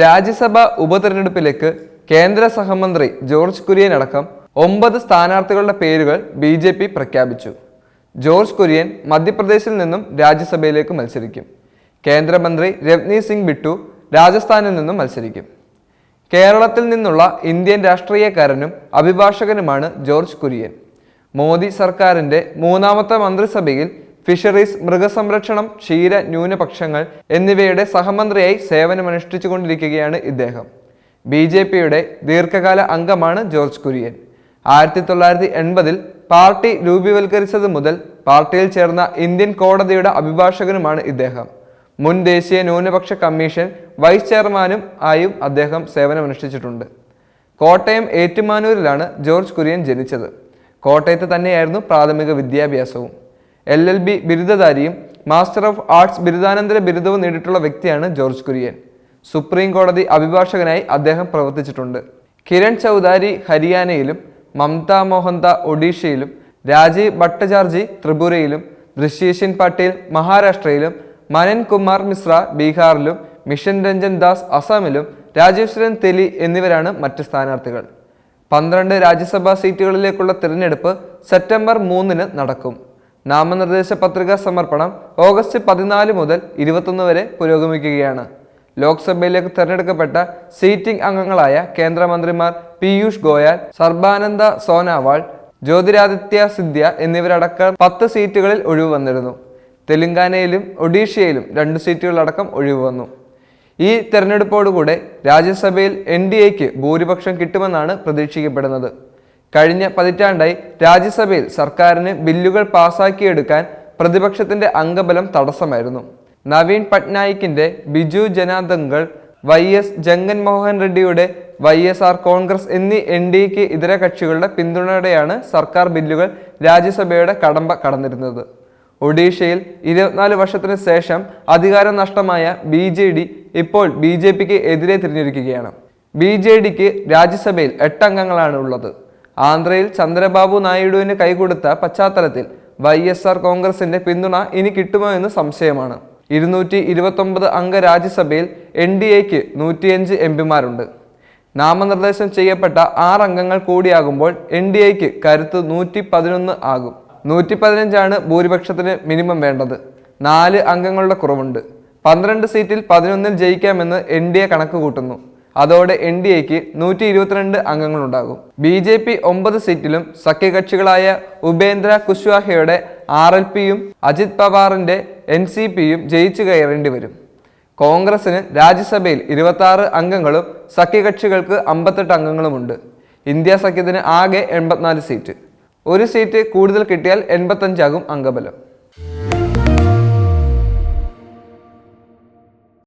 രാജ്യസഭ ഉപതെരഞ്ഞെടുപ്പിലേക്ക് കേന്ദ്ര സഹമന്ത്രി ജോർജ് കുര്യൻ അടക്കം ഒമ്പത് സ്ഥാനാർത്ഥികളുടെ പേരുകൾ ബി ജെ പി പ്രഖ്യാപിച്ചു. ജോർജ് കുര്യൻ മധ്യപ്രദേശിൽ നിന്നും രാജ്യസഭയിലേക്ക് മത്സരിക്കും. കേന്ദ്രമന്ത്രി രവ്നി സിംഗ് ബിട്ടു രാജസ്ഥാനിൽ നിന്നും മത്സരിക്കും. കേരളത്തിൽ നിന്നുള്ള ഇന്ത്യൻ രാഷ്ട്രീയക്കാരനും അഭിഭാഷകനുമാണ് ജോർജ് കുര്യൻ. മോദി സർക്കാരിന്റെ മൂന്നാമത്തെ മന്ത്രിസഭയിൽ ഫിഷറീസ് മൃഗസംരക്ഷണം ക്ഷീര ന്യൂനപക്ഷങ്ങൾ എന്നിവയുടെ സഹമന്ത്രിയായി സേവനമനുഷ്ഠിച്ചുകൊണ്ടിരിക്കുകയാണ് ഇദ്ദേഹം. ബി ജെ പിയുടെ ദീർഘകാല അംഗമാണ് ജോർജ് കുര്യൻ. ആയിരത്തി തൊള്ളായിരത്തി എൺപതിൽ പാർട്ടി രൂപീവൽക്കരിച്ചത് മുതൽ പാർട്ടിയിൽ ചേർന്ന ഇന്ത്യൻ കോടതിയുടെ അഭിഭാഷകനുമാണ് ഇദ്ദേഹം. മുൻ ദേശീയ ന്യൂനപക്ഷ കമ്മീഷൻ വൈസ് ചെയർമാനും ആയും അദ്ദേഹം സേവനമനുഷ്ഠിച്ചിട്ടുണ്ട്. കോട്ടയം ഏറ്റുമാനൂരിലാണ് ജോർജ് കുര്യൻ ജനിച്ചത്. കോട്ടയത്ത് തന്നെയായിരുന്നു പ്രാഥമിക വിദ്യാഭ്യാസവും. എൽ എൽ ബി ബിരുദധാരിയും മാസ്റ്റർ ഓഫ് ആർട്സ് ബിരുദാനന്തര ബിരുദവും നേടിയിട്ടുള്ള വ്യക്തിയാണ് ജോർജ് കുര്യൻ. സുപ്രീം കോടതി അഭിഭാഷകനായി അദ്ദേഹം പ്രവർത്തിച്ചിട്ടുണ്ട്. കിരൺ ചൗധാരി ഹരിയാനയിലും മമത മോഹന്ത ഒഡീഷയിലും രാജീവ് ഭട്ടചാർജി ത്രിപുരയിലും ദൃശ്യേഷ്യൻ പട്ടേൽ മഹാരാഷ്ട്രയിലും മനൻ കുമാർ മിശ്ര ബീഹാറിലും മിഷൻ രഞ്ജൻ ദാസ് അസാമിലും രാജേശ്വരൻ തെലി എന്നിവരാണ് മറ്റ് സ്ഥാനാർത്ഥികൾ. പന്ത്രണ്ട് രാജ്യസഭാ സീറ്റുകളിലേക്കുള്ള തിരഞ്ഞെടുപ്പ് സെപ്റ്റംബർ മൂന്നിന് നടക്കും. നാമനിർദ്ദേശ പത്രിക സമർപ്പണം ഓഗസ്റ്റ് പതിനാല് മുതൽ ഇരുപത്തൊന്ന് വരെ പുരോഗമിക്കുകയാണ്. ലോക്സഭയിലേക്ക് തെരഞ്ഞെടുക്കപ്പെട്ട സീറ്റിംഗ് അംഗങ്ങളായ കേന്ദ്രമന്ത്രിമാർ പീയൂഷ് ഗോയൽ സർബാനന്ദ സോനാവാൾ ജ്യോതിരാദിത്യ സിന്ധ്യ എന്നിവരടക്കം പത്ത് സീറ്റുകളിൽ ഒഴിവ് വന്നിരുന്നു തെലങ്കാനയിലും ഒഡീഷയിലും രണ്ട് സീറ്റുകളടക്കം ഒഴിവ് വന്നു ഈ തെരഞ്ഞെടുപ്പോടുകൂടെ രാജ്യസഭയിൽ എൻ ഡി എക്ക് ഭൂരിപക്ഷം കിട്ടുമെന്നാണ് പ്രതീക്ഷിക്കപ്പെടുന്നത്. കഴിഞ്ഞ പതിറ്റാണ്ടായി രാജ്യസഭയിൽ സർക്കാരിന് ബില്ലുകൾ പാസാക്കിയെടുക്കാൻ പ്രതിപക്ഷത്തിന്റെ അംഗബലം തടസ്സമായിരുന്നു. നവീൻ പട്നായിക്കിന്റെ ബിജു ജനാദങ്ങൾ വൈ എസ് ജഗൻ മോഹൻ റെഡ്ഡിയുടെ വൈ എസ് ആർ കോൺഗ്രസ് എന്നീ എൻ ഡി എക്ക് ഇതര കക്ഷികളുടെ പിന്തുണയോടെയാണ് സർക്കാർ ബില്ലുകൾ രാജ്യസഭയുടെ കടമ്പ കടന്നിരുന്നത്. ഒഡീഷയിൽ ഇരുപത്തിനാല് വർഷത്തിന് ശേഷം അധികാരം നഷ്ടമായ ബി ജെ ഡി ഇപ്പോൾ ബി ജെ പിക്ക് എതിരെ തിരിഞ്ഞിരിക്കുകയാണ്. ബി ജെ ഡിക്ക് രാജ്യസഭയിൽ എട്ട് അംഗങ്ങളാണ് ഉള്ളത് ആന്ധ്രയിൽ ചന്ദ്രബാബു നായിഡുവിന് കൈകൊടുത്ത പശ്ചാത്തലത്തിൽ വൈ എസ് ആർ കോൺഗ്രസിന്റെ പിന്തുണ ഇനി കിട്ടുമോ എന്ന് സംശയമാണ്. ഇരുന്നൂറ്റി ഇരുപത്തൊമ്പത് അംഗ രാജ്യസഭയിൽ എൻ ഡി എക്ക് നൂറ്റിയഞ്ച് എം പിമാരുണ്ട്. നാമനിർദ്ദേശം ചെയ്യപ്പെട്ട ആറ് അംഗങ്ങൾ കൂടിയാകുമ്പോൾ എൻ ഡി എക്ക് കരുത്ത് നൂറ്റി പതിനൊന്ന് ആകും. നൂറ്റി പതിനഞ്ചാണ് ഭൂരിപക്ഷത്തിന് മിനിമം വേണ്ടത്. നാല് അംഗങ്ങളുടെ കുറവുണ്ട്. പന്ത്രണ്ട് സീറ്റിൽ പതിനൊന്നിൽ ജയിക്കാമെന്ന് എൻ ഡി എ കണക്ക് കൂട്ടുന്നു അതോടെ എൻ ഡി എക്ക് നൂറ്റി ഇരുപത്തിരണ്ട് അംഗങ്ങളുണ്ടാകും. ബി ജെ പി ഒമ്പത് സീറ്റിലും സഖ്യകക്ഷികളായ ഉപേന്ദ്ര കുശ്വാഹയുടെ ആർ എൽ പിയും അജിത് പവാറിന്റെ എൻ സി പിയും ജയിച്ചു കയറേണ്ടി വരും. കോൺഗ്രസിന് രാജ്യസഭയിൽ ഇരുപത്തി അംഗങ്ങളും സഖ്യകക്ഷികൾക്ക് അമ്പത്തെട്ട് അംഗങ്ങളുമുണ്ട്. ഇന്ത്യ സഖ്യത്തിന് ആകെ എൺപത്തിനാല് സീറ്റ്. ഒരു സീറ്റ് കൂടുതൽ കിട്ടിയാൽ എൺപത്തഞ്ചാകും അംഗബലം.